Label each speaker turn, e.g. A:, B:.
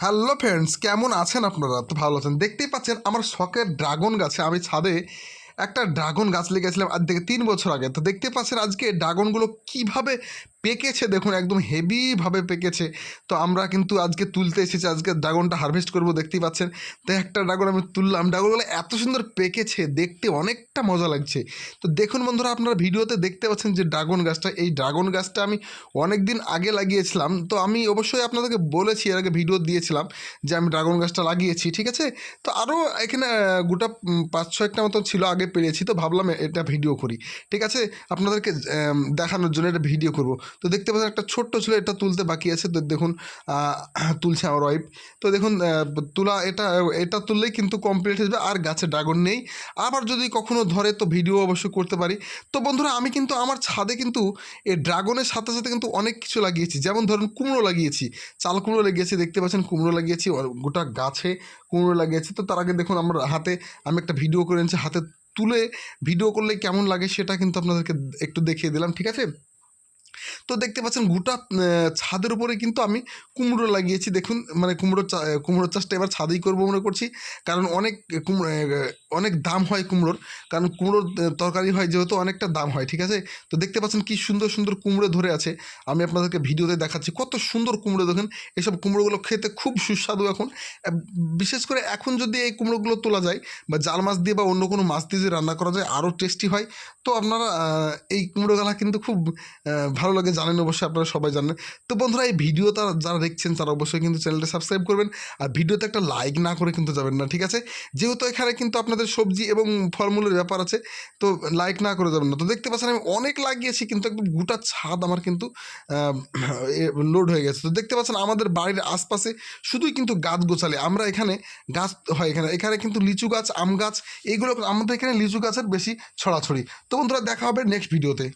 A: Hello friends কেমন আছেন আপনারা? তো ভালো আছেন। দেখতেই পাচ্ছেন আমার শখের ড্রাগন গাছে আমি ছাদে একটা ড্রাগন গাছ লেগেছিলাম আজ থেকে তিন বছর আগে। তো দেখতে পাচ্ছেন আজকে ড্রাগনগুলো কীভাবে পেকেছে, দেখুন, একদম হেভিভাবে পেকেছে। তো আমরা কিন্তু আজকে তুলতে এসেছি, আজকে ড্রাগনটা হারভেস্ট করব, দেখতেই পাচ্ছেন। তো একটা ড্রাগন আমি তুললাম। ড্রাগনগুলো এত সুন্দর পেকেছে, দেখতে অনেকটা মজা লাগছে। তো দেখুন বন্ধুরা, আপনারা ভিডিওতে দেখতে পাচ্ছেন যে ড্রাগন গাছটা, এই ড্রাগন গাছটা আমি অনেক দিন আগে লাগিয়েছিলাম। তো আমি অবশ্যই আপনাদেরকে বলেছি, এর আগে ভিডিও দিয়েছিলাম যে আমি ড্রাগন গাছটা লাগিয়েছি, ঠিক আছে? তো আরও এখানে গোটা পাঁচ ছয়টা মতো ছিল, আগে পেরেছি। তো ভাবলাম এটা ভিডিও করি, ঠিক আছে? আপনাদেরকে দেখানোর জন্য এটা ভিডিও করব। তো দেখতে পাচ্ছেন একটা ছোট্ট ছিল এটা তুলতে বাকি আছে। তো দেখুন তুলছে আমার ওয়াইফ তো দেখুন তুলা এটা এটা তুললেই কিন্তু কমপ্লিট হয়ে যাবে, আর গাছে ড্রাগন নেই। আবার যদি কখনো ধরে তো ভিডিও অবশ্যই করতে পারি। তো বন্ধুরা, আমি কিন্তু আমার ছাদে কিন্তু এই ড্রাগনের সাথে সাথে কিন্তু অনেক কিছু লাগিয়েছি। যেমন ধরুন, কুমড়ো লাগিয়েছি। চাল কুমড়ো লাগিয়েছি, দেখতে পাচ্ছেন কুমড়ো লাগিয়েছি গোটা গাছে কুমড়ো লাগিয়েছি। তো তার আগে দেখুন, আমার হাতে, আমি একটা ভিডিও করে নিয়েছি হাতে তুলে ভিডিও করলে কেমন লাগে সেটা কিন্তু আপনাদেরকে একটু দেখিয়ে দিলাম, ঠিক আছে? তো দেখতে পাচ্ছেন গোটা ছাদের উপরে কিন্তু আমি কুমড়ো লাগিয়েছি। দেখুন মানে কুমড়ো কুমড়োর চাষটা এবার ছাদেই করব মনে করছি। কারণ অনেক কুমড়ো অনেক দাম হয় কুমড়োর। কারণ কুমড়োর তরকারি হয় যেহেতু অনেকটা দাম হয়, ঠিক আছে? তো দেখতে পাচ্ছেন কি সুন্দর সুন্দর কুমড়ো ধরে আছে। আমি আপনাদেরকে ভিডিওতে দেখাচ্ছি কত সুন্দর কুমড়ো, দেখেন। এসব কুমড়োগুলো খেতে খুব সুস্বাদু এখন। বিশেষ করে এখন যদি এই কুমড়োগুলো তোলা যায় বা জাল মাছ দিয়ে বা অন্য কোনো মাছ দিয়ে রান্না করা যায়, আরও টেস্টি হয়। তো আপনারা এই কুমড়োগুলা কিন্তু খুব ভালো লাগে জানেন অবশ্যই, আপনারা সবাই জানেন। তো বন্ধুরা, এই ভিডিও ভিডিওটা যারা দেখছেন, তারা অবশ্যই কিন্তু চ্যানেলটা সাবস্ক্রাইব করবেন। আর ভিডিওতে একটা লাইক না করে কিন্তু যাবেন না, ঠিক আছে? যেহেতু এখানে কিন্তু আপনাদের সবজি এবং ফলমূলের ব্যাপার আছে, তো লাইক না করে যাবেন না। তো দেখতে পাচ্ছেন, আমি অনেক লাগিয়েছি, কিন্তু একদম গোটা ছাদ আমার কিন্তু লোড হয়ে গেছে। তো দেখতে পাচ্ছেন, আমাদের বাড়ির আশপাশে শুধুই কিন্তু গাছ গোছালে আমরা এখানে গাছ, হয় এখানে এখানে কিন্তু লিচু গাছ, আম গাছ এইগুলো আমাদের এখানে লিচু গাছের বেশি ছড়াছড়ি। তো বন্ধুরা, দেখা হবে নেক্সট ভিডিওতে